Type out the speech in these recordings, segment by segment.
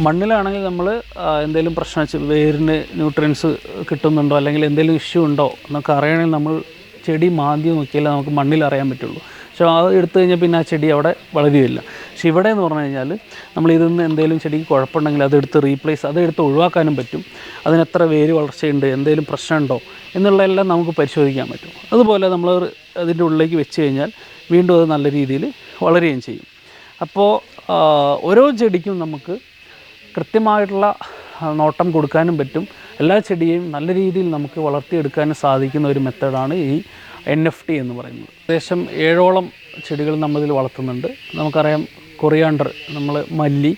മണ്ണിലാണെങ്കിൽ നമ്മൾ എന്തെങ്കിലും പ്രശ്നം വേരിന് ന്യൂട്രിയൻസ് കിട്ടുന്നുണ്ടോ അല്ലെങ്കിൽ എന്തെങ്കിലും ഇഷ്യൂ ഉണ്ടോ എന്നൊക്കെ അറിയണമെങ്കിൽ നമ്മൾ ചെടി മാന്തി നോക്കിയാലേ നമുക്ക് മണ്ണിൽ അറിയാൻ പറ്റുള്ളൂ. പക്ഷേ അത് എടുത്തു കഴിഞ്ഞാൽ പിന്നെ ആ ചെടി അവിടെ വളരുകയില്ല. പക്ഷെ ഇവിടെ എന്ന് പറഞ്ഞു കഴിഞ്ഞാൽ നമ്മൾ ഇതിൽ നിന്ന് എന്തെങ്കിലും ചെടിക്ക് കുഴപ്പമുണ്ടെങ്കിൽ അതെടുത്ത് റീപ്ലേസ് അതെടുത്ത് ഒഴിവാക്കാനും പറ്റും. അതിന് എത്ര വേര് വളർച്ചയുണ്ട് എന്തെങ്കിലും പ്രശ്നമുണ്ടോ എന്നുള്ളതെല്ലാം നമുക്ക് പരിശോധിക്കാൻ പറ്റും. അതുപോലെ നമ്മൾ അതിന്റെ ഉള്ളിലേക്ക് വെച്ച് കഴിഞ്ഞാൽ വീണ്ടും അത് നല്ല രീതിയിൽ വളരുകയും ചെയ്യും. അപ്പോൾ ഓരോ ചെടിക്കും നമുക്ക് കൃത്യമായിട്ടുള്ള നോട്ടം കൊടുക്കാനും പറ്റും. എല്ലാ ചെടിയെയും നല്ല രീതിയിൽ നമുക്ക് വളർത്തിയെടുക്കാനും സാധിക്കുന്ന ഒരു മെത്തേഡാണ് ഈ എൻ എഫ് ടി എന്ന് പറയുന്നത്. ഏകദേശം ഏഴോളം ചെടികൾ നമ്മളിൽ വളർത്തുന്നുണ്ട്. നമുക്കറിയാം കൊറിയാണ്ടർ നമ്മൾ മല്ലി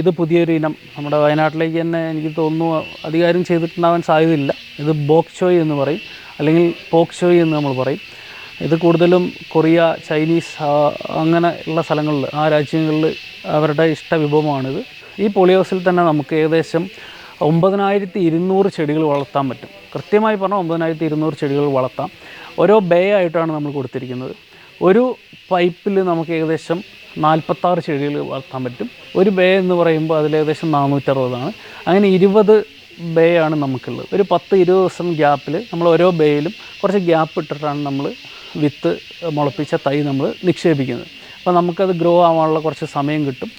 ഇത് പുതിയൊരു ഇനം. നമ്മുടെ വയനാട്ടിലേക്ക് തന്നെ എനിക്ക് തോന്നുന്നു അധികാരം ചെയ്തിട്ടുണ്ടാവാൻ സാധ്യതയില്ല. ഇത് ബോക്ചോയ് എന്ന് പറയും. അല്ലെങ്കിൽ പോക്ചോയ് എന്ന് നമ്മൾ പറയും. ഇത് കൂടുതലും കൊറിയ ചൈനീസ് അങ്ങനെ ഉള്ള സ്ഥലങ്ങളിൽ ആ രാജ്യങ്ങളിൽ അവരുടെ ഇഷ്ട വിഭവമാണിത് ഈ പോളിയോസിൽ തന്നെ നമുക്ക് ഏകദേശം ഒമ്പതിനായിരത്തി ഇരുന്നൂറ് ചെടികൾ വളർത്താൻ പറ്റും. കൃത്യമായി പറഞ്ഞാൽ ഒമ്പതിനായിരത്തി ഇരുന്നൂറ് ചെടികൾ വളർത്താം. ഓരോ ബേ ആയിട്ടാണ് നമ്മൾ കൊടുത്തിരിക്കുന്നത്. ഒരു പൈപ്പിൽ നമുക്ക് ഏകദേശം നാൽപ്പത്താറ് ചെടികൾ വളർത്താൻ പറ്റും. ഒരു ബേ എന്ന് പറയുമ്പോൾ അതിൽ ഏകദേശം നാനൂറ്ററുപതാണ്. അങ്ങനെ ഇരുപത് ബേ ആണ് നമുക്കുള്ളത്. ഒരു പത്ത് ഇരുപത് ദിവസം ഗ്യാപ്പിൽ നമ്മൾ ഓരോ ബേയിലും കുറച്ച് ഗ്യാപ്പ് ഇട്ടിട്ടാണ് നമ്മൾ വിത്ത് മുളപ്പിച്ച തൈ നമ്മൾ നിക്ഷേപിക്കുന്നത്. അപ്പോൾ നമുക്കത് ഗ്രോ ആവാനുള്ള കുറച്ച് സമയം കിട്ടും.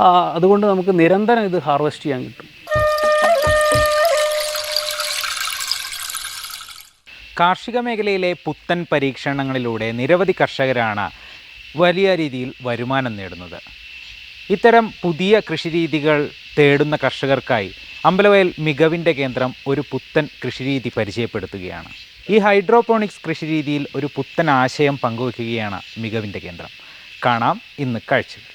അതുകൊണ്ട് നമുക്ക് നിരന്തരം ഇത് ഹാർവെസ്റ്റ് ചെയ്യാൻ കിട്ടും. കാർഷിക മേഖലയിലെ പുത്തൻ പരീക്ഷണങ്ങളിലൂടെ നിരവധി കർഷകരാണ് വലിയ രീതിയിൽ വരുമാനം നേടുന്നത്. ഇത്തരം പുതിയ കൃഷിരീതികൾ തേടുന്ന കർഷകർക്കായി അമ്പലവയൽ മികവിന്റെ കേന്ദ്രം ഒരു പുത്തൻ കൃഷിരീതി പരിചയപ്പെടുത്തുകയാണ്. ഈ ഹൈഡ്രോപോണിക്സ് കൃഷിരീതിയിൽ ഒരു പുത്തൻ ആശയം പങ്കുവയ്ക്കുകയാണ് മികവിന്റെ കേന്ദ്രം. കാണാം ഇന്ന് കാഴ്ചകൾ.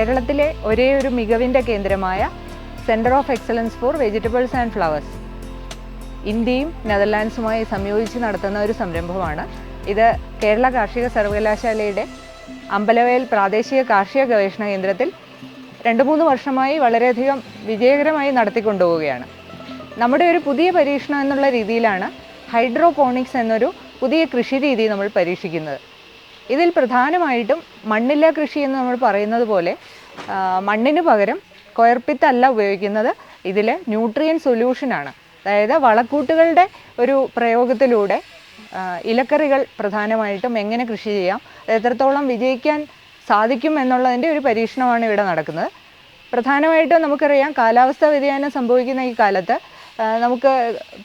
കേരളത്തിലെ ഒരേ ഒരു മികവിന്റെ കേന്ദ്രമായ centre of excellence for vegetables and flowers ഇന്ത്യയും നെതർലാൻഡ്സുമായി സംയോജിച്ച് നടത്തുന്ന ഒരു സംരംഭമാണ്. ഇത് കേരള കാർഷിക സർവകലാശാലയുടെ അമ്പലവയൽ പ്രാദേശിക കാർഷിക ഗവേഷണ കേന്ദ്രത്തിൽ രണ്ട് മൂന്ന് വർഷമായി വളരെയധികം വിജയകരമായി നടത്തിക്കൊണ്ടുപോവുകയാണ്. നമ്മുടെ ഒരു പുതിയ പരീക്ഷണം എന്നുള്ള രീതിയിലാണ് ഹൈഡ്രോപോണിക്സ് എന്നൊരു പുതിയ കൃഷി രീതി നമ്മൾ പരീക്ഷിക്കുന്നത്. ഇതിൽ പ്രധാനമായിട്ടും മണ്ണില്ല കൃഷി എന്ന് നമ്മൾ പറയുന്നത് പോലെ മണ്ണിന് പകരം കൊയർപ്പിത്തല്ല ഉപയോഗിക്കുന്നത്. ഇതിൽ ന്യൂട്രിയൻ സൊല്യൂഷനാണ് അതായത് വളക്കൂട്ടുകളുടെ ഒരു പ്രയോഗത്തിലൂടെ ഇലക്കറികൾ പ്രധാനമായിട്ടും എങ്ങനെ കൃഷി ചെയ്യാം എത്രത്തോളം വിജയിക്കാൻ സാധിക്കും എന്നുള്ളതിന്റെ ഒരു പരീക്ഷണമാണ് ഇവിടെ നടക്കുന്നത്. പ്രധാനമായിട്ടും നമുക്കറിയാം കാലാവസ്ഥാ വ്യതിയാനം സംഭവിക്കുന്ന ഈ കാലത്ത് നമുക്ക്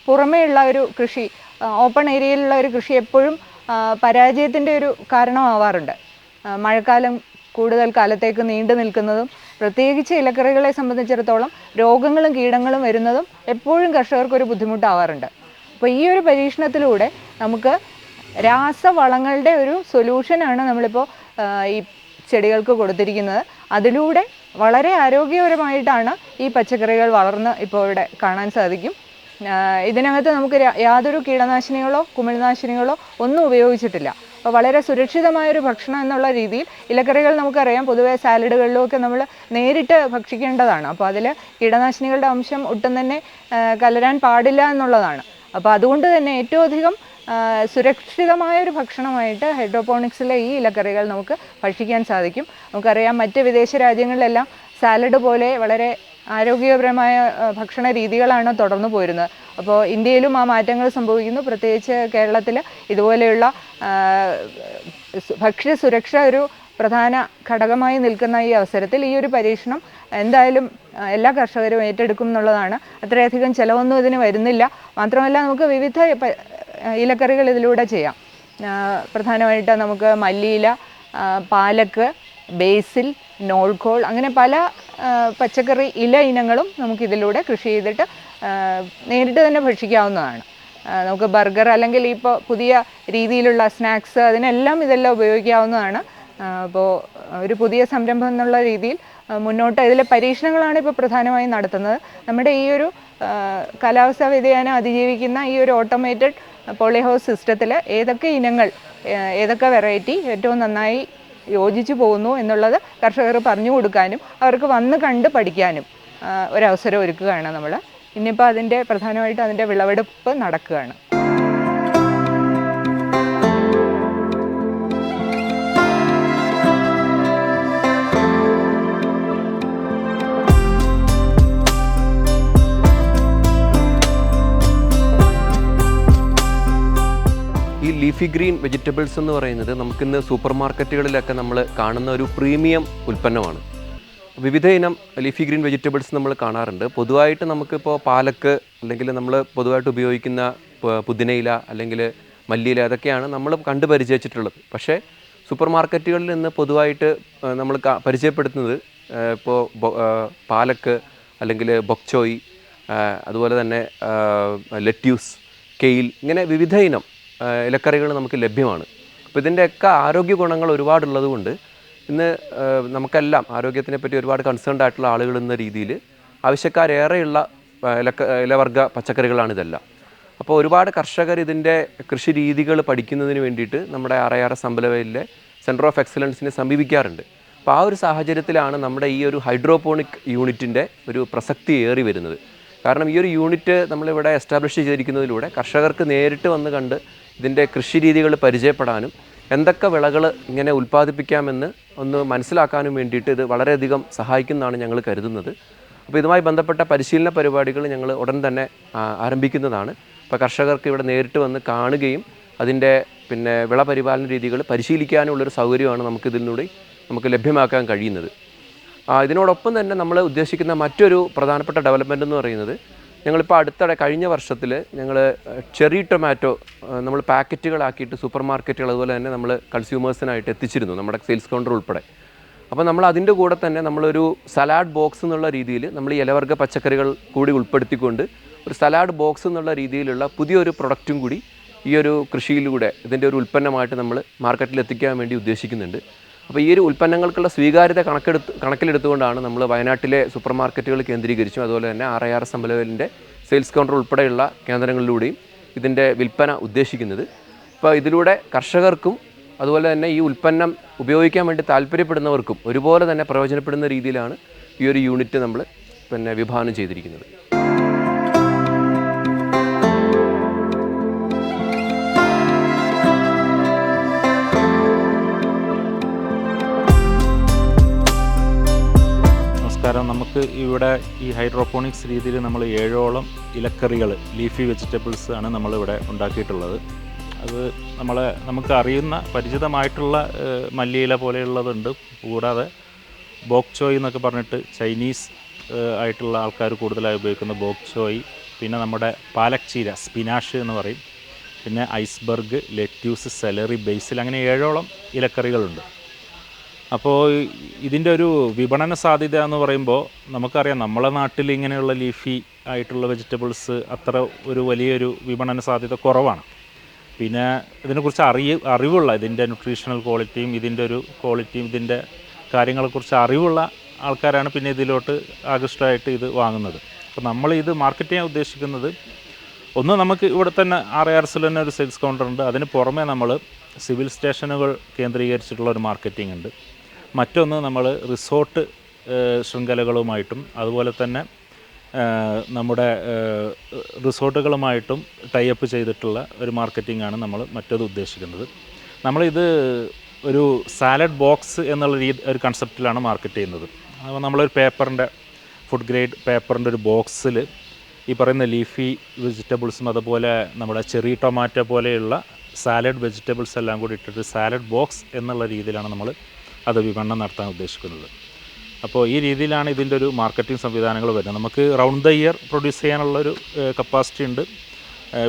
പുറമേയുള്ള ഒരു കൃഷി ഓപ്പൺ ഏരിയയിലുള്ള ഒരു കൃഷി എപ്പോഴും പരാജയത്തിന്റെ ഒരു കാരണമാവാറുണ്ട്. മഴക്കാലം കൂടുതൽ കാലത്തേക്ക് നീണ്ടു നിൽക്കുന്നതും പ്രത്യേകിച്ച് ഇലക്കറികളെ സംബന്ധിച്ചിടത്തോളം രോഗങ്ങളും കീടങ്ങളും വരുന്നതും എപ്പോഴും കർഷകർക്കൊരു ബുദ്ധിമുട്ടാവാറുണ്ട്. അപ്പോൾ ഈ ഒരു പരീക്ഷണത്തിലൂടെ നമുക്ക് രാസവളങ്ങളുടെ ഒരു സൊല്യൂഷനാണ് നമ്മളിപ്പോൾ ഈ ചെടികൾക്ക് കൊടുത്തിരിക്കുന്നത്. അതിലൂടെ വളരെ ആരോഗ്യപരമായിട്ടാണ് ഈ പച്ചക്കറികൾ വളർന്ന് ഇപ്പോൾ ഇവിടെ കാണാൻ സാധിക്കും. ഇതിനകത്ത് നമുക്ക് യാതൊരു കീടനാശിനികളോ കുമിൾനാശിനികളോ ഒന്നും ഉപയോഗിച്ചിട്ടില്ല. അപ്പോൾ വളരെ സുരക്ഷിതമായൊരു ഭക്ഷണം എന്നുള്ള രീതിയിൽ ഇലക്കറികൾ നമുക്കറിയാം. പൊതുവെ സാലഡുകളിലും ഒക്കെ നമ്മൾ നേരിട്ട് ഭക്ഷിക്കേണ്ടതാണ്. അപ്പോൾ അതിൽ കീടനാശിനികളുടെ അംശം ഒട്ടും തന്നെ കലരാൻ പാടില്ല എന്നുള്ളതാണ്. അപ്പോൾ അതുകൊണ്ട് തന്നെ ഏറ്റവും അധികം സുരക്ഷിതമായൊരു ഭക്ഷണമായിട്ട് ഹൈഡ്രോപോണിക്സിലെ ഈ ഇലക്കറികൾ നമുക്ക് ഭക്ഷിക്കാൻ സാധിക്കും. നമുക്കറിയാം മറ്റ് വിദേശ രാജ്യങ്ങളിലെല്ലാം സാലഡ് പോലെ വളരെ ആരോഗ്യപരമായ ഭക്ഷണ രീതികളാണ് തുടർന്നു പോയിരുന്നത്. അപ്പോൾ ഇന്ത്യയിലും ആ മാറ്റങ്ങൾ സംഭവിക്കുന്നു. പ്രത്യേകിച്ച് കേരളത്തിൽ ഇതുപോലെയുള്ള ഭക്ഷ്യ സുരക്ഷ ഒരു പ്രധാന ഘടകമായി നിൽക്കുന്ന ഈ അവസരത്തിൽ ഈ ഒരു പരീക്ഷണം എന്തായാലും എല്ലാ കർഷകരും ഏറ്റെടുക്കും എന്നുള്ളതാണ്. അത്രയധികം ചിലവൊന്നും ഇതിന് വരുന്നില്ല. മാത്രമല്ല നമുക്ക് വിവിധ ഇലക്കറികൾ ഇതിലൂടെ ചെയ്യാം. പ്രധാനമായിട്ട് നമുക്ക് മല്ലിയില പാലക്ക് ബേസിൽ നോൾക്കോൾ അങ്ങനെ പല പച്ചക്കറി ഇല ഇനങ്ങളും നമുക്കിതിലൂടെ കൃഷി ചെയ്തിട്ട് നേരിട്ട് തന്നെ ഭക്ഷിക്കാവുന്നതാണ്. നമുക്ക് ബർഗർ അല്ലെങ്കിൽ ഇപ്പോൾ പുതിയ രീതിയിലുള്ള സ്നാക്സ് അതിനെല്ലാം ഇതെല്ലാം ഉപയോഗിക്കാവുന്നതാണ്. അപ്പോൾ ഒരു പുതിയ സംരംഭം എന്നുള്ള രീതിയിൽ മുന്നോട്ട് ഇതിലെ പരീക്ഷണങ്ങളാണ് ഇപ്പോൾ പ്രധാനമായും നടത്തുന്നത്. നമ്മുടെ ഈ ഒരു കാലാവസ്ഥാ വ്യതിയാനം അതിജീവിക്കുന്ന ഈ ഒരു ഓട്ടോമേറ്റഡ് പോളി ഹൗസ് സിസ്റ്റത്തിൽ ഏതൊക്കെ ഇനങ്ങൾ ഏതൊക്കെ വെറൈറ്റി ഏറ്റവും നന്നായി യോജിച്ചു പോകുന്നു എന്നുള്ളത് കർഷകർ പറഞ്ഞു കൊടുക്കാനും അവർക്ക് വന്ന് കണ്ട് പഠിക്കാനും ഒരവസരം ഒരുക്കുകയാണ് നമ്മൾ ഇനിയിപ്പോൾ അതിന്റെ പ്രധാനമായിട്ട് അതിന്റെ വിളവെടുപ്പ് നടക്കുകയാണ്. ലീഫി ഗ്രീൻ വെജിറ്റബിൾസ് എന്ന് പറയുന്നത് നമുക്കിന്ന് സൂപ്പർ മാർക്കറ്റുകളിലൊക്കെ നമ്മൾ കാണുന്ന ഒരു പ്രീമിയം ഉൽപ്പന്നമാണ്. വിവിധ ഇനം ലീഫി ഗ്രീൻ വെജിറ്റബിൾസ് നമ്മൾ കാണാറുണ്ട്. പൊതുവായിട്ട് നമുക്കിപ്പോൾ പാലക്ക് അല്ലെങ്കിൽ നമ്മൾ പൊതുവായിട്ട് ഉപയോഗിക്കുന്ന പുതിനയില അല്ലെങ്കിൽ മല്ലിയില അതൊക്കെയാണ് നമ്മൾ കണ്ടു പരിചയിച്ചിട്ടുള്ളത്. പക്ഷേ സൂപ്പർ മാർക്കറ്റുകളിൽ നിന്ന് പൊതുവായിട്ട് നമ്മൾ പരിചയപ്പെടുത്തുന്നത് ഇപ്പോൾ പാലക്ക് അല്ലെങ്കിൽ ബൊക്ചോയി അതുപോലെ തന്നെ ലെറ്റ്യൂസ് കെയിൽ ഇങ്ങനെ വിവിധ ഇനം ഇലക്കറികൾ നമുക്ക് ലഭ്യമാണ്. അപ്പോൾ ഇതിന്റെയൊക്കെ ആരോഗ്യ ഗുണങ്ങൾ ഒരുപാടുള്ളത് കൊണ്ട് ഇന്ന് നമുക്കെല്ലാം ആരോഗ്യത്തിനെ പറ്റി ഒരുപാട് കൺസേൺഡ് ആയിട്ടുള്ള ആളുകൾ എന്ന രീതിയിൽ ആവശ്യക്കാരേറെയുള്ള ഇല ഇലക്ക ഇലവർഗ പച്ചക്കറികളാണ് ഇതെല്ലാം. അപ്പോൾ ഒരുപാട് കർഷകർ ഇതിന്റെ കൃഷി രീതികൾ പഠിക്കുന്നതിന് വേണ്ടിയിട്ട് നമ്മുടെ ആറയാറ സമ്പലവയിലെ സെന്റർ ഓഫ് എക്സലൻസിനെ സമീപിക്കാറുണ്ട്. അപ്പോൾ ആ ഒരു സാഹചര്യത്തിലാണ് നമ്മുടെ ഈ ഒരു ഹൈഡ്രോപോണിക് യൂണിറ്റിന്റെ ഒരു പ്രസക്തി ഏറി വരുന്നത്. കാരണം ഈ ഒരു യൂണിറ്റ് നമ്മളിവിടെ എസ്റ്റാബ്ലിഷ് ചെയ്തിരിക്കുന്നതിലൂടെ കർഷകർക്ക് നേരിട്ട് വന്ന് കണ്ട് ഇതിന്റെ കൃഷി രീതികൾ പരിചയപ്പെടാനും എന്തൊക്കെ വിളകൾ ഇങ്ങനെ ഉൽപ്പാദിപ്പിക്കാമെന്ന് ഒന്ന് മനസ്സിലാക്കാനും വേണ്ടിയിട്ട് ഇത് വളരെയധികം സഹായിക്കുന്നതാണ് ഞങ്ങൾ കരുതുന്നത്. അപ്പോൾ ഇതുമായി ബന്ധപ്പെട്ട പരിശീലന പരിപാടികൾ ഞങ്ങൾ ഉടൻ തന്നെ ആരംഭിക്കുന്നതാണ്. അപ്പോൾ കർഷകർക്ക് ഇവിടെ നേരിട്ട് വന്ന് കാണുകയും അതിന്റെ പിന്നെ വിള പരിപാലന രീതികൾ പരിശീലിക്കാനുള്ളൊരു സൗകര്യമാണ് നമുക്കിതിലൂടെ നമുക്ക് ലഭ്യമാക്കാൻ കഴിയുന്നത്. ഇതിനോടൊപ്പം തന്നെ നമ്മൾ ഉദ്ദേശിക്കുന്ന മറ്റൊരു പ്രധാനപ്പെട്ട ഡെവലപ്മെന്റ് എന്ന് പറയുന്നത് ഞങ്ങളിപ്പോൾ അടുത്തിടെ കഴിഞ്ഞ വർഷത്തിൽ ഞങ്ങൾ ചെറി ടൊമാറ്റോ നമ്മൾ പാക്കറ്റുകളാക്കിയിട്ട് സൂപ്പർ മാർക്കറ്റുകൾ അതുപോലെ തന്നെ നമ്മൾ കൺസ്യൂമേഴ്സിനായിട്ട് എത്തിച്ചിരുന്നു നമ്മുടെ സെയിൽസ് കൗണ്ടർ ഉൾപ്പെടെ. അപ്പോൾ നമ്മൾ അതിന്റെ കൂടെ തന്നെ നമ്മളൊരു സലാഡ് ബോക്സ് എന്നുള്ള രീതിയിൽ നമ്മൾ ഈ ഇലവർഗ പച്ചക്കറികൾ കൂടി ഉൾപ്പെടുത്തിക്കൊണ്ട് ഒരു സലാഡ് ബോക്സ് എന്നുള്ള രീതിയിലുള്ള പുതിയൊരു പ്രൊഡക്റ്റും കൂടി ഈ ഒരു കൃഷിയിലൂടെ ഇതിന്റെ ഒരു ഉൽപ്പന്നമായിട്ട് നമ്മൾ മാർക്കറ്റിൽ എത്തിക്കാൻ വേണ്ടി ഉദ്ദേശിക്കുന്നുണ്ട്. അപ്പോൾ ഈ ഒരു ഉൽപ്പന്നങ്ങൾക്കുള്ള സ്വീകാര്യത കണക്കെടുത്ത് കണക്കിലെടുത്തുകൊണ്ടാണ് നമ്മൾ വയനാട്ടിലെ സൂപ്പർ മാർക്കറ്റുകൾ കേന്ദ്രീകരിച്ചും അതുപോലെ തന്നെ ആർ ഐ ആർ എസ് അമ്പലവലിന്റെ സെയിൽസ് കൗണ്ടർ ഉൾപ്പെടെയുള്ള കേന്ദ്രങ്ങളിലൂടെയും ഇതിന്റെ വിൽപ്പന ഉദ്ദേശിക്കുന്നത്. അപ്പോൾ ഇതിലൂടെ കർഷകർക്കും അതുപോലെ തന്നെ ഈ ഉൽപ്പന്നം ഉപയോഗിക്കാൻ വേണ്ടി താല്പര്യപ്പെടുന്നവർക്കും ഒരുപോലെ തന്നെ പ്രയോജനപ്പെടുന്ന രീതിയിലാണ് ഈ ഒരു യൂണിറ്റ് നമ്മൾ പിന്നെ വിഭാവനം ചെയ്തിരിക്കുന്നത്. നമസ്കാരം നമുക്ക് ഇവിടെ ഈ ഹൈഡ്രോപോണിക്സ് രീതിയിൽ നമ്മൾ ഏഴോളം ഇലക്കറികൾ ലീഫി വെജിറ്റബിൾസ് ആണ് നമ്മളിവിടെ ഉണ്ടാക്കിയിട്ടുള്ളത്. അത് നമ്മളെ നമുക്ക് അറിയുന്ന പരിചിതമായിട്ടുള്ള മല്ലിയില പോലെയുള്ളതുണ്ട്. കൂടാതെ ബോക്ചോയ് എന്നൊക്കെ പറഞ്ഞിട്ട് ചൈനീസ് ആയിട്ടുള്ള ആൾക്കാർ കൂടുതലായി ഉപയോഗിക്കുന്ന ബോക്ചോയ് പിന്നെ നമ്മുടെ പാലക് ചീര സ്പിനാഷ് എന്ന് പറയും. പിന്നെ ഐസ്ബർഗ് ലെറ്റ്യൂസ് സെലറി ബേസിൽ അങ്ങനെ ഏഴോളം ഇലക്കറികളുണ്ട്. അപ്പോൾ ഇതിന്റെ ഒരു വിപണന സാധ്യത എന്ന് പറയുമ്പോൾ നമുക്കറിയാം നമ്മളെ നാട്ടിൽ ഇങ്ങനെയുള്ള ലീഫി ആയിട്ടുള്ള വെജിറ്റബിൾസ് അത്ര ഒരു വലിയൊരു വിപണന സാധ്യത കുറവാണ്. പിന്നെ ഇതിനെക്കുറിച്ച് അറിയ അറിവുള്ള ഇതിന്റെ ന്യൂട്രീഷണൽ ക്വാളിറ്റിയും ഇതിന്റെ ഒരു ക്വാളിറ്റിയും ഇതിന്റെ കാര്യങ്ങളെക്കുറിച്ച് അറിവുള്ള ആൾക്കാരാണ് പിന്നെ ഇതിലോട്ട് ആകൃഷ്ടമായിട്ട് ഇത് വാങ്ങുന്നത്. അപ്പോൾ നമ്മൾ ഇത് മാർക്കറ്റ് ചെയ്യാൻ ഉദ്ദേശിക്കുന്നത് ഒന്ന് നമുക്ക് ഇവിടെ തന്നെ ആർ ആർ എസിൽ തന്നെ ഒരു സെയിൽസ് കൗണ്ടർ ഉണ്ട്. അതിന് പുറമേ നമ്മൾ സിവിൽ സ്റ്റേഷനുകൾ കേന്ദ്രീകരിച്ചിട്ടുള്ള ഒരു മാർക്കറ്റിംഗ് ഉണ്ട്. മറ്റൊന്ന് നമ്മൾ റിസോർട്ട് ശൃംഖലകളുമായിട്ടും അതുപോലെ തന്നെ നമ്മുടെ റിസോർട്ടുകളുമായിട്ടും ടൈപ്പ് ചെയ്തിട്ടുള്ള ഒരു മാർക്കറ്റിംഗ് ആണ് നമ്മൾ മറ്റത് ഉദ്ദേശിക്കുന്നത്. നമ്മളിത് ഒരു സാലഡ് ബോക്സ് എന്നുള്ള രീതി ഒരു കൺസെപ്റ്റിലാണ് മാർക്കറ്റ് ചെയ്യുന്നത്. അപ്പോൾ നമ്മളൊരു പേപ്പറിന്റെ ഫുഡ് ഗ്രേഡ് പേപ്പറിന്റെ ഒരു ബോക്സിൽ ഈ പറയുന്ന ലീഫി വെജിറ്റബിൾസും അതുപോലെ നമ്മുടെ ചെറി ടൊമാറ്റോ പോലെയുള്ള സാലഡ് വെജിറ്റബിൾസ് എല്ലാം കൂടി ഇട്ടിട്ട് സാലഡ് ബോക്സ് എന്നുള്ള രീതിയിലാണ് നമ്മൾ അത് വിപണനം നടത്താൻ ഉദ്ദേശിക്കുന്നത്. അപ്പോൾ ഈ രീതിയിലാണ് ഇതിന്റെ ഒരു മാർക്കറ്റിംഗ് സംവിധാനങ്ങൾ വരുന്നത്. നമുക്ക് റൗണ്ട് ദ ഇയർ പ്രൊഡ്യൂസ് ചെയ്യാനുള്ളൊരു കപ്പാസിറ്റി ഉണ്ട്.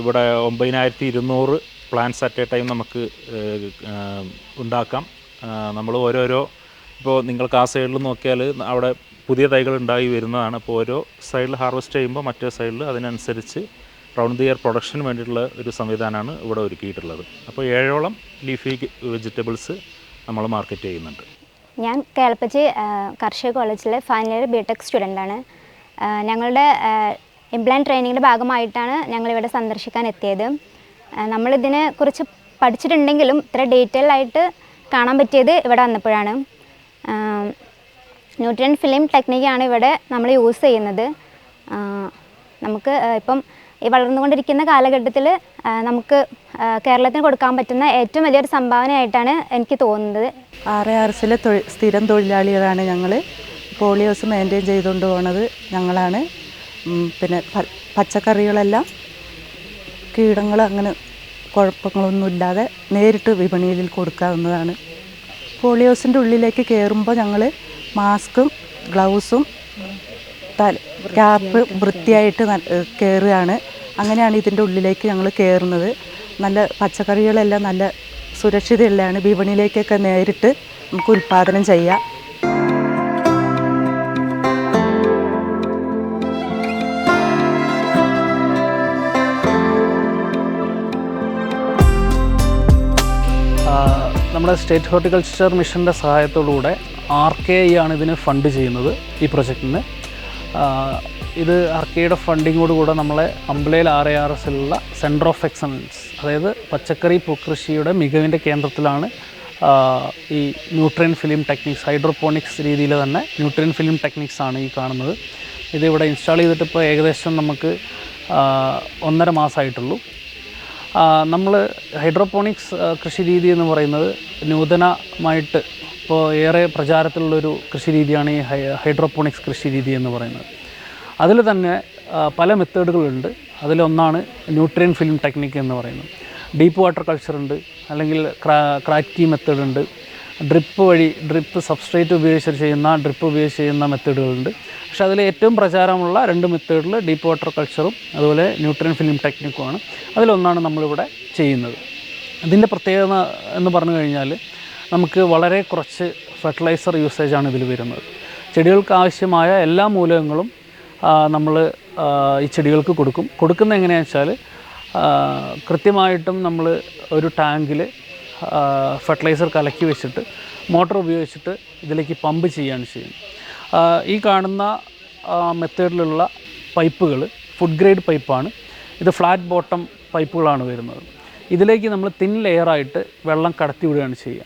ഇവിടെ ഒമ്പതിനായിരത്തി ഇരുന്നൂറ് പ്ലാന്റ്സ് അറ്റ് എ ടൈം നമുക്ക് ഉണ്ടാക്കാം. നമ്മൾ ഓരോരോ ഇപ്പോൾ നിങ്ങൾക്ക് ആ സൈഡിൽ നോക്കിയാൽ അവിടെ പുതിയ തൈകൾ ഉണ്ടായി വരുന്നതാണ്. അപ്പോൾ ഓരോ സൈഡിൽ ഹാർവെസ്റ്റ് ചെയ്യുമ്പോൾ മറ്റേ സൈഡിൽ അതിനനുസരിച്ച് റൗണ്ട് ദി ഇയർ പ്രൊഡക്ഷന് വേണ്ടിയിട്ടുള്ള ഒരു സംവിധാനമാണ് ഇവിടെ ഒരുക്കിയിട്ടുള്ളത്. അപ്പോൾ ഏഴോളം ലീഫി വെജിറ്റബിൾസ് നമ്മൾ മാർക്കറ്റ് ചെയ്യുന്നുണ്ട്. ഞാൻ കേളപ്പച്ചി കർഷക കോളേജിലെ ഫൈനൽ ഇയർ ബിടെക് സ്റ്റുഡന്റാണ് ഞങ്ങളുടെ ഇംപ്ലാൻ ട്രെയിനിങ്ങിന്റെ ഭാഗമായിട്ടാണ് ഞങ്ങളിവിടെ സന്ദർശിക്കാൻ എത്തിയത്. നമ്മളിതിനെ കുറിച്ച് പഠിച്ചിട്ടുണ്ടെങ്കിലും ഇത്ര ഡീറ്റെയിൽ ആയിട്ട് കാണാൻ പറ്റിയത് ഇവിടെ വന്നപ്പോഴാണ്. ന്യൂട്രിയൻ ഫിലിം ടെക്നിക്കാണ് ഇവിടെ നമ്മൾ യൂസ് ചെയ്യുന്നത്. നമുക്ക് ഇപ്പം ഈ വളർന്നുകൊണ്ടിരിക്കുന്ന കാലഘട്ടത്തിൽ നമുക്ക് കേരളത്തിന് കൊടുക്കാൻ പറ്റുന്ന ഏറ്റവും വലിയൊരു സംഭാവനയായിട്ടാണ് എനിക്ക് തോന്നുന്നത്. ആർ ആർ എസിലെ സ്ഥിരം തൊഴിലാളികളാണ് ഞങ്ങൾ പോളിയോസ് മെയിന്റെയിൻ ചെയ്തുകൊണ്ട് പോണത് ഞങ്ങളാണ്. പിന്നെ പച്ചക്കറികളെല്ലാം കീടങ്ങൾ അങ്ങനെ കുഴപ്പങ്ങളൊന്നുമില്ലാതെ നേരിട്ട് വിപണിയിൽ കൊടുക്കാവുന്നതാണ്. പോളിയോസിന്റെ ഉള്ളിലേക്ക് കയറുമ്പോൾ ഞങ്ങൾ മാസ്കും ഗ്ലൗസും തല ക്യാപ്പ് വൃത്തിയായിട്ട് കയറുകയാണ് അങ്ങനെയാണ് ഇതിന്റെ ഉള്ളിലേക്ക് ഞങ്ങൾ കയറുന്നത് നല്ല പച്ചക്കറികളെല്ലാം നല്ല സുരക്ഷിതയുള്ളതാണ് വിപണിയിലേക്കൊക്കെ നേരിട്ട് നമുക്ക് ഉൽപ്പാദനം ചെയ്യാം. നമ്മുടെ സ്റ്റേറ്റ് ഹോർട്ടിക്കൾച്ചർ മിഷന്റെ സഹായത്തോടുകൂടെ ആർ കെ ഐ ആണ് ഇതിന് ഫണ്ട് ചെയ്യുന്നത് ഈ പ്രൊജക്റ്റിന്. ഇത് അർക്കയുടെ ഫണ്ടിങ്ങോട് കൂടെ ഫണ്ടിങ്ങോടുകൂടെ നമ്മളെ അമ്പലയിൽ ആർ എ ആർ എസിലുള്ള സെന്റർ ഓഫ് എക്സലൻസ് അതായത് പച്ചക്കറി പൂക്കൃഷിയുടെ മികവിന്റെ കേന്ദ്രത്തിലാണ് ഈ ന്യൂട്രിയൻ ഫിലിം ടെക്നിക്സ് ഹൈഡ്രോപോണിക്സ് രീതിയിൽ തന്നെ ന്യൂട്രിയൻ ഫിലിം ടെക്നിക്സ് ആണ് ഈ കാണുന്നത്. ഇത് ഇവിടെ ഇൻസ്റ്റാൾ ചെയ്തിട്ട് ഇപ്പോൾ ഏകദേശം നമുക്ക് ഒന്നര മാസമായിട്ടുള്ളൂ. നമ്മൾ ഹൈഡ്രോപോണിക്സ് കൃഷി രീതി എന്ന് പറയുന്നത് നൂതനമായിട്ട് ഇപ്പോൾ ഏറെ പ്രചാരത്തിലുള്ളൊരു കൃഷി രീതിയാണ് ഈ ഹൈഡ്രോപോണിക്സ് കൃഷി രീതി എന്ന് പറയുന്നത്. അതിൽ തന്നെ പല മെത്തേഡുകളുണ്ട്. അതിലൊന്നാണ് ന്യൂട്രിയൻ ഫിലിം ടെക്നിക്ക് എന്ന് പറയുന്നത്. ഡീപ്പ് വാട്ടർ കൾച്ചർ ഉണ്ട് അല്ലെങ്കിൽ ക്രാ ക്രാക്കി മെത്തേഡ് ഉണ്ട് ഡ്രിപ്പ് വഴി ഡ്രിപ്പ് സബ്സ്ട്രേറ്റ് ഉപയോഗിച്ച് ചെയ്യുന്ന ഡ്രിപ്പ് ഉപയോഗിച്ച് ചെയ്യുന്ന മെത്തേഡുകളുണ്ട്. പക്ഷേ അതിൽ ഏറ്റവും പ്രചാരമുള്ള രണ്ട് മെത്തേഡിൽ ഡീപ്പ് വാട്ടർ കൾച്ചറും അതുപോലെ ന്യൂട്രിയൻ ഫിലിം ടെക്നിക്കുമാണ്. അതിലൊന്നാണ് നമ്മളിവിടെ ചെയ്യുന്നത്. ഇതിന്റെ പ്രത്യേകത എന്ന് പറഞ്ഞു കഴിഞ്ഞാൽ നമുക്ക് വളരെ കുറച്ച് ഫെർട്ടിലൈസർ യൂസേജാണ് ഇതിൽ വരുന്നത്. ചെടികൾക്ക് ആവശ്യമായ എല്ലാ മൂലകങ്ങളും നമ്മൾ ഈ ചെടികൾക്ക് കൊടുക്കും. കൊടുക്കുന്ന എങ്ങനെയാണെന്ന് വെച്ചാൽ കൃത്യമായിട്ടും നമ്മൾ ഒരു ടാങ്കിൽ ഫെർട്ടിലൈസർ കലക്കി വെച്ചിട്ട് മോട്ടോർ ഉപയോഗിച്ചിട്ട് ഇതിലേക്ക് പമ്പ് ചെയ്യാണ് ചെയ്യുന്നത്. ഈ കാണുന്ന മെത്തേഡിലുള്ള പൈപ്പുകൾ ഫുഡ് ഗ്രേഡ് പൈപ്പാണ്. ഇത് ഫ്ലാറ്റ് ബോട്ടം പൈപ്പുകളാണ് വരുന്നത്. ഇതിലേക്ക് നമ്മൾ തിൻ ലെയറായിട്ട് വെള്ളം കടത്തി വിടുകയാണ് ചെയ്യുക.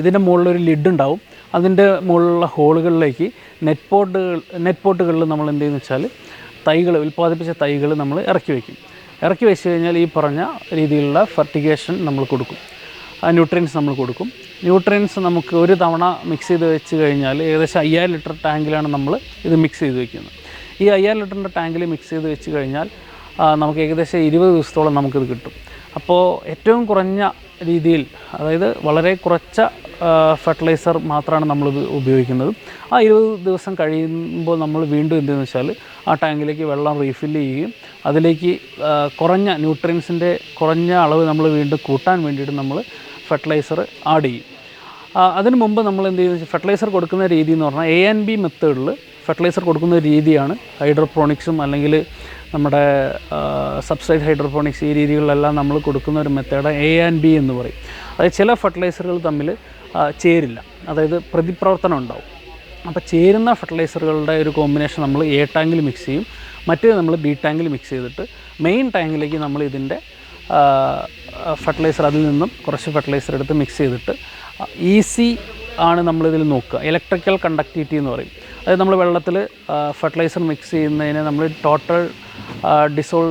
ഇതിന്റെ മുകളിലൊരു ലിഡ് ഉണ്ടാവും. അതിന്റെ മുകളിലുള്ള ഹോളുകളിലേക്ക് നെറ്റ് പോട്ടുകൾ നെറ്റ് പോട്ടുകളിൽ നമ്മൾ എന്ത് ചെയ്യുന്നു വെച്ചാൽ തൈകൾ ഉൽപ്പാദിപ്പിച്ച തൈകൾ നമ്മൾ ഇറക്കി വയ്ക്കും ഇറക്കി വെച്ച് കഴിഞ്ഞാൽ ഈ പറഞ്ഞ രീതിയിലുള്ള ഫെർട്ടിഗേഷൻ നമ്മൾ കൊടുക്കും. ന്യൂട്രിയൻസ് നമ്മൾ കൊടുക്കും. ന്യൂട്രിയൻസ് നമുക്ക് ഒരു തവണ മിക്സ് ചെയ്ത് വെച്ച് കഴിഞ്ഞാൽ ഏകദേശം അയ്യായിരം ലിറ്റർ ടാങ്കിലാണ് നമ്മൾ ഇത് മിക്സ് ചെയ്ത് വെക്കുന്നത്. ഈ അയ്യായിരം ലിറ്ററിന്റെ ടാങ്കിൽ മിക്സ് ചെയ്ത് വെച്ച് കഴിഞ്ഞാൽ നമുക്ക് ഏകദേശം ഇരുപത് ദിവസത്തോളം നമുക്കിത് കിട്ടും. അപ്പോൾ ഏറ്റവും കുറഞ്ഞ രീതിയിൽ അതായത് വളരെ കുറച്ച ഫെർട്ടിലൈസർ മാത്രമാണ് നമ്മളിത് ഉപയോഗിക്കുന്നത്. ആ ഇരുപത് ദിവസം കഴിയുമ്പോൾ നമ്മൾ വീണ്ടും എന്തെന്ന് വെച്ചാൽ ആ ടാങ്കിലേക്ക് വെള്ളം റീഫില്ല് ചെയ്യുകയും അതിലേക്ക് കുറഞ്ഞ ന്യൂട്രിയൻസിന്റെ കുറഞ്ഞ അളവ് നമ്മൾ വീണ്ടും കൂട്ടാൻ വേണ്ടിയിട്ട് നമ്മൾ ഫെർട്ടിലൈസർ ആഡ് ചെയ്യും. അതിനു മുമ്പ് നമ്മൾ എന്ത് ചെയ്യുന്നത് ഫെർട്ടിലൈസർ കൊടുക്കുന്ന രീതി എന്ന് പറഞ്ഞാൽ എ ആൻഡ് ബി മെത്തേഡിൽ ഫെർട്ടിലൈസർ കൊടുക്കുന്ന രീതിയാണ്. ഹൈഡ്രോപോണിക്സും അല്ലെങ്കിൽ നമ്മുടെ സബ്സൈഡ് ഹൈഡ്രോപ്രോണിക്സ് ഈ രീതികളിലെല്ലാം നമ്മൾ കൊടുക്കുന്ന ഒരു മെത്തേഡ് എ ആൻഡ് ബി എന്ന് പറയും. അതായത് ചില ഫെർട്ടിലൈസറുകൾ തമ്മിൽ ചേരില്ല. അതായത് പ്രതിപ്രവർത്തനം ഉണ്ടാവും. അപ്പോൾ ചേരുന്ന ഫെർട്ടിലൈസറുകളുടെ ഒരു കോമ്പിനേഷൻ നമ്മൾ എ ടാങ്കിൽ മിക്സ് ചെയ്യും. മറ്റേത് നമ്മൾ ബി ടാങ്കിൽ മിക്സ് ചെയ്തിട്ട് മെയിൻ ടാങ്കിലേക്ക് നമ്മൾ ഇതിന്റെ ഫെർട്ടിലൈസർ അതിൽ നിന്നും കുറച്ച് ഫെർട്ടിലൈസർ എടുത്ത് മിക്സ് ചെയ്തിട്ട് ഈസി ആണ് നമ്മളിതിൽ നോക്കുക. ഇലക്ട്രിക്കൽ കണ്ടക്ടിവിറ്റി എന്ന് പറയും. അതായത് നമ്മൾ വെള്ളത്തിൽ ഫെർട്ടിലൈസർ മിക്സ് ചെയ്യുന്നതിന് നമ്മൾ ടോട്ടൽ ഡിസോൾ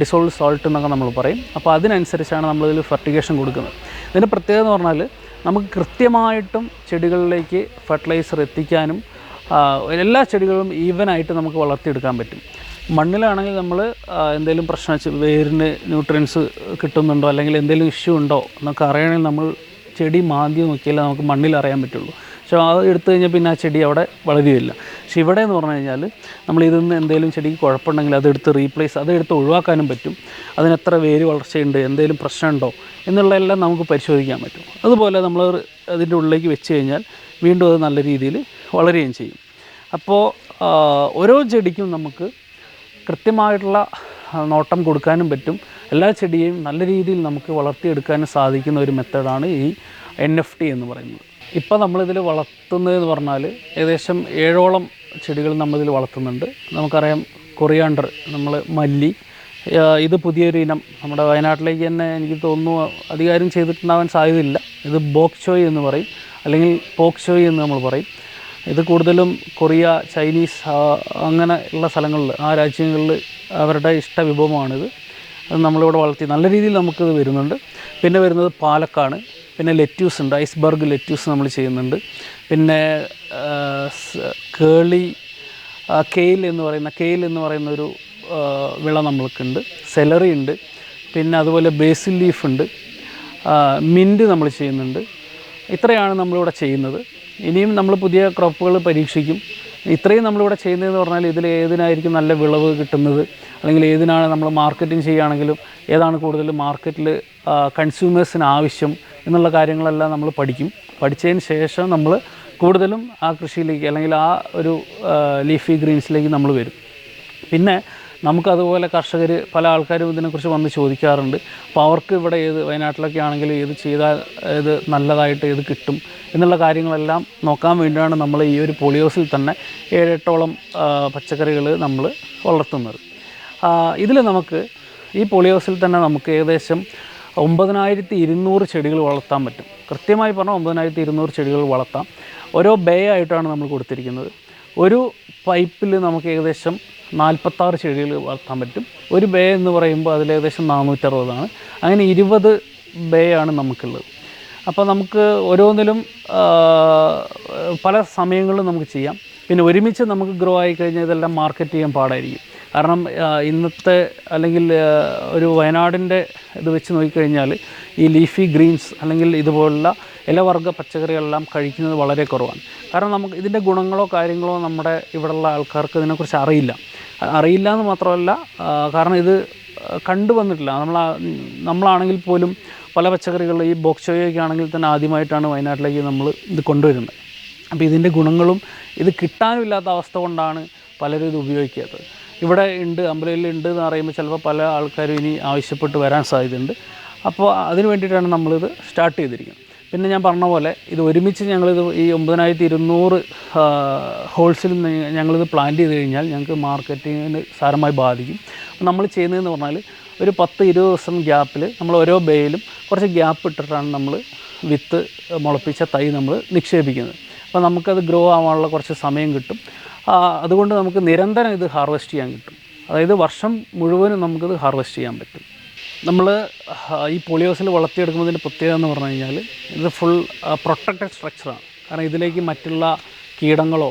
ഡിസോൾവ് സോൾട്ട് എന്നൊക്കെ നമ്മൾ പറയും. അപ്പോൾ അതിനനുസരിച്ചാണ് നമ്മളിതിൽ ഫെർട്ടിഗേഷൻ കൊടുക്കുന്നത്. ഇതിന്റെ പ്രത്യേകത എന്ന് പറഞ്ഞാൽ നമുക്ക് കൃത്യമായിട്ടും ചെടികളിലേക്ക് ഫെർട്ടിലൈസർ എത്തിക്കാനും എല്ലാ ചെടികളും ഈവനായിട്ട് നമുക്ക് വളർത്തിയെടുക്കാൻ പറ്റും. മണ്ണിലാണെങ്കിൽ നമ്മൾ എന്തെങ്കിലും പ്രശ്നം വെച്ച് വേരിന് ന്യൂട്രിയൻസ് കിട്ടുന്നുണ്ടോ? അല്ലെങ്കിൽ എന്തെങ്കിലും ഇഷ്യൂ ഉണ്ടോ? എന്നൊക്കെ അറിയണമെങ്കിൽ നമ്മൾ ചെടി മാന്തി നോക്കിയാലേ നമുക്ക് മണ്ണിൽ അറിയാൻ പറ്റുള്ളൂ. പക്ഷേ അത് എടുത്തു കഴിഞ്ഞാൽ പിന്നെ ആ ചെടി അവിടെ വളരുകയില്ല. പക്ഷേ ഇവിടെ എന്ന് പറഞ്ഞു കഴിഞ്ഞാൽ നമ്മൾ ഇതിൽ നിന്ന് എന്തെങ്കിലും ചെടിക്ക് കുഴപ്പമുണ്ടെങ്കിൽ അതെടുത്ത് റീപ്ലേസ് അതെടുത്ത് ഒഴിവാക്കാനും പറ്റും. അതിനെത്ര വേര് വളർച്ചയുണ്ട് എന്തെങ്കിലും പ്രശ്നമുണ്ടോ എന്നുള്ളതെല്ലാം നമുക്ക് പരിശോധിക്കാൻ പറ്റും. അതുപോലെ നമ്മൾ അതിന്റെ ഉള്ളിലേക്ക് വെച്ച് കഴിഞ്ഞാൽ വീണ്ടും അത് നല്ല രീതിയിൽ വളരുകയും ചെയ്യും. അപ്പോൾ ഓരോ ചെടിക്കും നമുക്ക് കൃത്യമായിട്ടുള്ള നോട്ടം കൊടുക്കാനും പറ്റും. എല്ലാ ചെടിയെയും നല്ല രീതിയിൽ നമുക്ക് വളർത്തിയെടുക്കാനും സാധിക്കുന്ന ഒരു മെത്തേഡാണ് ഈ എൻ എഫ് ടി എന്ന് പറയുന്നത്. ഇപ്പോൾ നമ്മളിതിൽ വളർത്തുന്നതെന്ന് പറഞ്ഞാൽ ഏകദേശം ഏഴോളം ചെടികൾ നമ്മളിതിൽ വളർത്തുന്നുണ്ട്. നമുക്കറിയാം കൊറിയാണ്ടർ നമ്മൾ മല്ലി ഇത് പുതിയൊരു ഇനം. നമ്മുടെ വയനാട്ടിലേക്ക് തന്നെ എനിക്ക് തോന്നുന്നു അധികാരം ചെയ്തിട്ടുണ്ടാവാൻ സാധ്യതയില്ല. ഇത് ബോക് ചോയ് എന്ന് പറയും അല്ലെങ്കിൽ പോക് ചോയ് എന്ന് നമ്മൾ പറയും. ഇത് കൂടുതലും കൊറിയ ചൈനീസ് അങ്ങനെ ഉള്ള സ്ഥലങ്ങളിൽ ആ രാജ്യങ്ങളിൽ അവരുടെ ഇഷ്ട വിഭവമാണിത് അത് നമ്മളിവിടെ വളർത്തി. നല്ല രീതിയിൽ നമുക്കത് വരുന്നുണ്ട്. പിന്നെ വരുന്നത് പാലക്കാണ് പിന്നെ ലെറ്റ്യൂസ് ഉണ്ട്. ഐസ്ബർഗ് ലെറ്റ്യൂസ് നമ്മൾ ചെയ്യുന്നുണ്ട്. പിന്നെ കേളി കെയിൽ എന്ന് പറയുന്ന കെയിൽ എന്ന് പറയുന്ന ഒരു വിള നമ്മൾക്കുണ്ട്. സെലറി ഉണ്ട്. പിന്നെ അതുപോലെ ബേസിൽ ലീഫ് ഉണ്ട്. മിന്റ് നമ്മൾ ചെയ്യുന്നുണ്ട്. ഇത്രയാണ് നമ്മളിവിടെ ചെയ്യുന്നത്. ഇനിയും നമ്മൾ പുതിയ ക്രോപ്പുകൾ പരീക്ഷിക്കും. ഇത്രയും നമ്മളിവിടെ ചെയ്യുന്നതെന്ന് പറഞ്ഞാൽ ഇതിൽ ഏതിനായിരിക്കും നല്ല വിളവ് കിട്ടുന്നത്? അല്ലെങ്കിൽ ഏതിനാണ് നമ്മൾ മാർക്കറ്റിംഗ് ചെയ്യുകയാണെങ്കിലും ഏതാണ് കൂടുതൽ മാർക്കറ്റിൽ കൺസ്യൂമേഴ്സിന് ആവശ്യം എന്നുള്ള കാര്യങ്ങളെല്ലാം നമ്മൾ പഠിക്കും. പഠിച്ചതിന് ശേഷം നമ്മൾ കൂടുതലും ആ കൃഷിയിലേക്ക് അല്ലെങ്കിൽ ആ ഒരു ലീഫി ഗ്രീൻസിലേക്ക് നമ്മൾ വരും. പിന്നെ നമുക്കതുപോലെ കർഷകർ പല ആൾക്കാരും ഇതിനെക്കുറിച്ച് വന്ന് ചോദിക്കാറുണ്ട്. അപ്പോൾ അവർക്ക് ഇവിടെ ഏത് വയനാട്ടിലൊക്കെ ആണെങ്കിൽ ഏത് ചെയ്താൽ ഏത് നല്ലതായിട്ട് ഏത് കിട്ടും എന്നുള്ള കാര്യങ്ങളെല്ലാം നോക്കാൻ വേണ്ടിയാണ് നമ്മൾ ഈ ഒരു പോളിയോസിൽ തന്നെ ഏഴെട്ടോളം പച്ചക്കറികൾ നമ്മൾ വളർത്തുന്നത്. ഇതിൽ നമുക്ക് ഈ പോളിയോസിൽ തന്നെ നമുക്ക് ഏകദേശം ഒമ്പതിനായിരത്തി ഇരുന്നൂറ് ചെടികൾ വളർത്താൻ പറ്റും. കൃത്യമായി പറഞ്ഞാൽ ഒമ്പതിനായിരത്തി ഇരുന്നൂറ് ചെടികൾ വളർത്താം. ഓരോ ബേ ആയിട്ടാണ് നമ്മൾ കൊടുത്തിരിക്കുന്നത്. ഒരു പൈപ്പിൽ നമുക്ക് ഏകദേശം നാൽപ്പത്താറ് ചെടികൾ വളർത്താൻ പറ്റും. ഒരു ബേ എന്ന് പറയുമ്പോൾ അതിൽ ഏകദേശം നാനൂറ്ററുപതാണ്. അങ്ങനെ ഇരുപത് ബേ ആണ് നമുക്കുള്ളത്. അപ്പോൾ നമുക്ക് ഓരോന്നിലും പല സമയങ്ങളിലും നമുക്ക് ചെയ്യാം. പിന്നെ ഒരുമിച്ച് നമുക്ക് ഗ്രോ ആയി കഴിഞ്ഞാൽ ഇതെല്ലാം മാർക്കറ്റ് ചെയ്യാൻ പാടായിരിക്കും. കാരണം ഇന്നത്തെ അല്ലെങ്കിൽ ഒരു വയനാടിന്റെ ഇത് വെച്ച് നോക്കിക്കഴിഞ്ഞാൽ ഈ ലീഫി ഗ്രീൻസ് അല്ലെങ്കിൽ ഇതുപോലുള്ള ഇലവർഗ പച്ചക്കറികളെല്ലാം കഴിക്കുന്നത് വളരെ കുറവാണ്. കാരണം നമുക്ക് ഇതിന്റെ ഗുണങ്ങളോ കാര്യങ്ങളോ നമ്മുടെ ഇവിടെയുള്ള ആൾക്കാർക്ക് ഇതിനെക്കുറിച്ച് അറിയില്ല. അറിയില്ല എന്ന് മാത്രമല്ല കാരണം ഇത് കണ്ടുവന്നിട്ടില്ല. നമ്മൾ നമ്മളാണെങ്കിൽ പോലും പല പച്ചക്കറികളിൽ ഈ ബോക്സോയൊക്കെ ആണെങ്കിൽ തന്നെ ആദ്യമായിട്ടാണ് വയനാട്ടിലേക്ക് നമ്മൾ ഇത് കൊണ്ടുവരുന്നത്. അപ്പോൾ ഇതിന്റെ ഗുണങ്ങളും ഇത് കിട്ടാനും ഇല്ലാത്ത അവസ്ഥ കൊണ്ടാണ് പലരും ഇത് ഉപയോഗിക്കാത്തത്. ഇവിടെ ഉണ്ട് അമ്പലയിൽ ഉണ്ട് എന്ന് പറയുമ്പോൾ ചിലപ്പോൾ പല ആൾക്കാരും ഇനി ആവശ്യപ്പെട്ട് വരാൻ സാധ്യതയുണ്ട്. അപ്പോൾ അതിന് വേണ്ടിയിട്ടാണ് നമ്മളിത് സ്റ്റാർട്ട് ചെയ്തിരിക്കുന്നത്. പിന്നെ ഞാൻ പറഞ്ഞ പോലെ ഇത് ഒരുമിച്ച് ഞങ്ങളിത് ഈ ഒമ്പതിനായിരത്തി ഇരുന്നൂറ് ഹോൾസിൽ ഞങ്ങളിത് പ്ലാൻ ചെയ്ത് കഴിഞ്ഞാൽ ഞങ്ങൾക്ക് മാർക്കറ്റിങ്ങിന് സാരമായി ബാധിക്കും. നമ്മൾ ചെയ്യുന്നതെന്ന് പറഞ്ഞാൽ ഒരു പത്ത് ഇരുപത് ദിവസം ഗ്യാപ്പിൽ നമ്മൾ ഓരോ ബേയിലും കുറച്ച് ഗ്യാപ്പ് ഇട്ടിട്ടാണ് നമ്മൾ വിത്ത് മുളപ്പിച്ച തൈ നമ്മൾ നിക്ഷേപിക്കുന്നത്. അപ്പോൾ നമുക്കത് ഗ്രോ ആവാനുള്ള കുറച്ച് സമയം കിട്ടും. അതുകൊണ്ട് നമുക്ക് നിരന്തരം ഇത് ഹാർവെസ്റ്റ് ചെയ്യാൻ കിട്ടും. അതായത് വർഷം മുഴുവനും നമുക്കത് ഹാർവെസ്റ്റ് ചെയ്യാൻ പറ്റും. നമ്മൾ ഈ പോളിയോസിൽ വളർത്തിയെടുക്കുന്നതിന്റെ പ്രത്യേകത എന്ന് പറഞ്ഞു കഴിഞ്ഞാൽ ഇത് ഫുൾ പ്രൊട്ടക്റ്റഡ് സ്ട്രക്ചറാണ് കാരണം ഇതിലേക്ക് മറ്റുള്ള കീടങ്ങളോ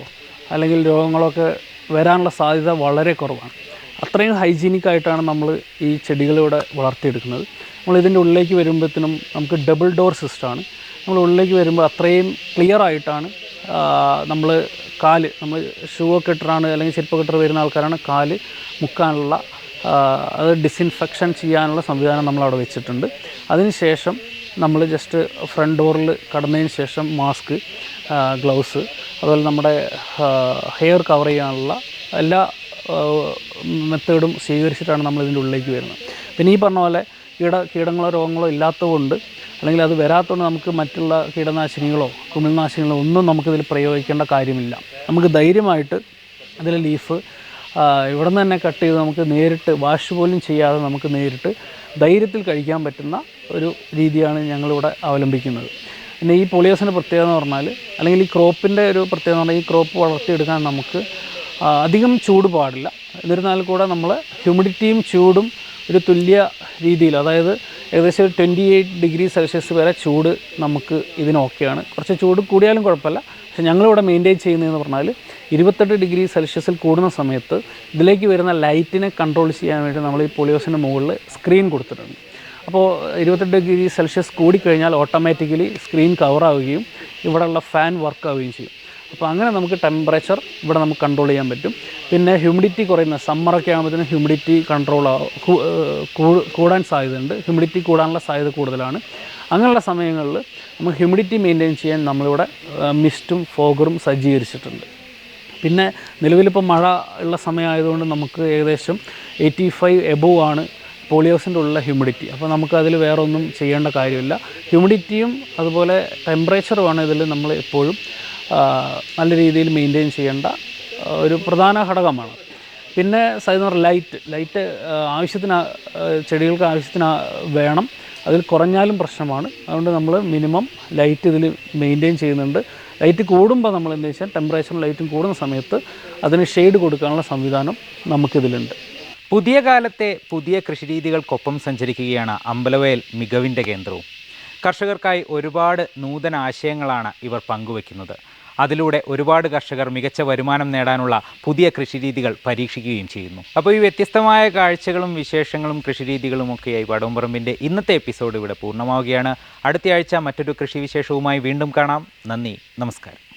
അല്ലെങ്കിൽ രോഗങ്ങളോ ഒക്കെ വരാനുള്ള സാധ്യത വളരെ കുറവാണ്. അത്രയും ഹൈജീനിക് ആയിട്ടാണ് നമ്മൾ ഈ ചെടികളിവിടെ വളർത്തിയെടുക്കുന്നത്. നമ്മൾ ഇതിന്റെ ഉള്ളിലേക്ക് വരുമ്പോഴത്തേനും നമുക്ക് ഡബിൾ ഡോർ സിസ്റ്റമാണ് നമ്മൾ ഉള്ളിലേക്ക് വരുമ്പോൾ അത്രയും ക്ലിയർ ആയിട്ടാണ് നമ്മൾ കാൽ നമ്മൾ ഷൂ ഒക്കെ ഇട്ടിട്ടാണ് അല്ലെങ്കിൽ ചെരുപ്പൊക്കെ ഇട്ടിട്ട് വരുന്ന ആൾക്കാരാണ് കാൽ മുക്കാനുള്ള അത് ഡിസിൻഫെക്ഷൻ ചെയ്യാനുള്ള സംവിധാനം നമ്മൾ അവിടെ വെച്ചിട്ടുണ്ട്. അതിനുശേഷം നമ്മൾ ജസ്റ്റ് ഫ്രണ്ട് ഡോറിൽ കടന്നതിന് ശേഷം മാസ്ക് ഗ്ലൗസ് അതുപോലെ നമ്മുടെ ഹെയർ കവർ ചെയ്യാനുള്ള എല്ലാ മെത്തേഡും സ്വീകരിച്ചിട്ടാണ് നമ്മൾ ഇതിന്റെ ഉള്ളിലേക്ക് വരുന്നത്. പിന്നെ ഈ പറഞ്ഞ പോലെ കീട കീടങ്ങളോ രോഗങ്ങളോ ഇല്ലാത്തതുകൊണ്ട് അല്ലെങ്കിൽ അത് വരാത്തതുകൊണ്ട് നമുക്ക് മറ്റുള്ള കീടനാശിനികളോ കുമിൾനാശിനികളോ ഒന്നും നമുക്കിതിൽ പ്രയോഗിക്കേണ്ട കാര്യമില്ല. നമുക്ക് ധൈര്യമായിട്ട് അതിൽ ലീഫ് ഇവിടെ നിന്ന് തന്നെ കട്ട് ചെയ്ത് നമുക്ക് നേരിട്ട് വാഷ് പോലും ചെയ്യാതെ നമുക്ക് നേരിട്ട് ധൈര്യത്തിൽ കഴിക്കാൻ പറ്റുന്ന ഒരു രീതിയാണ് ഞങ്ങളിവിടെ അവലംബിക്കുന്നത്. പിന്നെ ഈ പോളിയോസിന്റെ പ്രത്യേകത എന്ന് പറഞ്ഞാൽ അല്ലെങ്കിൽ ഈ ക്രോപ്പിന്റെ ഒരു പ്രത്യേകത എന്ന് പറഞ്ഞാൽ ഈ ക്രോപ്പ് വളർത്തിയെടുക്കാൻ നമുക്ക് അധികം ചൂട് പാടില്ല. എന്നിരുന്നാൽ കൂടെ നമ്മൾ ഹ്യൂമിഡിറ്റിയും ചൂടും ഒരു തുല്യ രീതിയിൽ അതായത് ഏകദേശം ഒരു ട്വന്റി എയ്റ്റ് ഡിഗ്രി സെൽഷ്യസ് വരെ ചൂട് നമുക്ക് ഇതിന് ഓക്കെയാണ് കുറച്ച് ചൂട് കൂടിയാലും കുഴപ്പമില്ല. പക്ഷെ ഞങ്ങളിവിടെ മെയിന്റെയിൻ ചെയ്യുന്നതെന്ന് പറഞ്ഞാൽ ഇരുപത്തെട്ട് ഡിഗ്രി സെൽഷ്യസിൽ കൂടുന്ന സമയത്ത് ഇതിലേക്ക് വരുന്ന ലൈറ്റിനെ കൺട്രോൾ ചെയ്യാൻ വേണ്ടി നമ്മൾ ഈ പൊളിയോസിന്റെ മുകളിൽ സ്ക്രീൻ കൊടുത്തിട്ടുണ്ട്. അപ്പോൾ ഇരുപത്തെട്ട് ഡിഗ്രി സെൽഷ്യസ് കൂടിക്കഴിഞ്ഞാൽ ഓട്ടോമാറ്റിക്കലി സ്ക്രീൻ കവറാവുകയും ഇവിടെയുള്ള ഫാൻ വർക്ക് ആവുകയും ചെയ്യും. അപ്പോൾ അങ്ങനെ നമുക്ക് ടെമ്പറേച്ചർ ഇവിടെ നമുക്ക് കൺട്രോൾ ചെയ്യാൻ പറ്റും. പിന്നെ ഹ്യൂമിഡിറ്റി കുറയുന്ന സമ്മറൊക്കെ ആകുമ്പോഴത്തേനും ഹ്യൂമിഡിറ്റി കൺട്രോൾ കൂടാൻ സാധ്യതയുണ്ട്. ഹ്യൂമിഡിറ്റി കൂടാനുള്ള സാധ്യത കൂടുതലാണ്. അങ്ങനെയുള്ള സമയങ്ങളിൽ നമുക്ക് ഹ്യൂമിഡിറ്റി മെയിന്റെയിൻ ചെയ്യാൻ നമ്മളിവിടെ മിസ്റ്റും ഫോഗറും സജ്ജീകരിച്ചിട്ടുണ്ട്. പിന്നെ നിലവിലിപ്പോൾ മഴ ഉള്ള സമയമായതുകൊണ്ട് നമുക്ക് ഏകദേശം എയ്റ്റി ഫൈവ് എബോവ് ആണ് പോളിയോസിന്റെ ഉള്ള ഹ്യൂമിഡിറ്റി അപ്പോൾ നമുക്ക് അതിൽ വേറെ ഒന്നും ചെയ്യേണ്ട കാര്യമില്ല. ഹ്യൂമിഡിറ്റിയും അതുപോലെ ടെമ്പറേച്ചറുമാണ് ഇതിൽ നമ്മൾ എപ്പോഴും നല്ല രീതിയിൽ മെയിന്റെയിൻ ചെയ്യേണ്ട ഒരു പ്രധാന ഘടകമാണ്. പിന്നെ സൈന്ന് ലൈറ്റ് ലൈറ്റ് ആവശ്യത്തിന് ചെടികൾക്ക് ആവശ്യത്തിന് വേണം. അതിൽ കുറഞ്ഞാലും പ്രശ്നമാണ്. അതുകൊണ്ട് നമ്മൾ മിനിമം ലൈറ്റ് ഇതിൽ മെയിന്റെയിൻ ചെയ്യുന്നുണ്ട്. ലൈറ്റ് കൂടുമ്പോൾ നമ്മൾ എന്താ വെച്ചാൽ ടെമ്പറേച്ചറും ലൈറ്റും കൂടുന്ന സമയത്ത് അതിന് ഷെയ്ഡ് കൊടുക്കാനുള്ള സംവിധാനം നമുക്കിതിലുണ്ട്. പുതിയ കാലത്തെ പുതിയ കൃഷിരീതികൾക്കൊപ്പം സഞ്ചരിക്കുകയാണ് അമ്പലവയൽ മികവിന്റെ കേന്ദ്രവും. കർഷകർക്കായി ഒരുപാട് നൂതന ആശയങ്ങളാണ് ഇവർ പങ്കുവയ്ക്കുന്നത് അതിലൂടെ ഒരുപാട് കർഷകർ മികച്ച വരുമാനം നേടാനുള്ള പുതിയ കൃഷിരീതികൾ പരീക്ഷിക്കുകയും ചെയ്യുന്നു. അപ്പോൾ ഈ വ്യത്യസ്തമായ കാഴ്ചകളും വിശേഷങ്ങളും കൃഷിരീതികളും ഒക്കെയായി വടംപറമ്പിന്റെ ഇന്നത്തെ എപ്പിസോഡ് ഇവിടെ പൂർണമാവുകയാണ്. അടുത്തയാഴ്ച മറ്റൊരു കൃഷി വിശേഷവുമായി വീണ്ടും കാണാം. നന്ദി. നമസ്കാരം.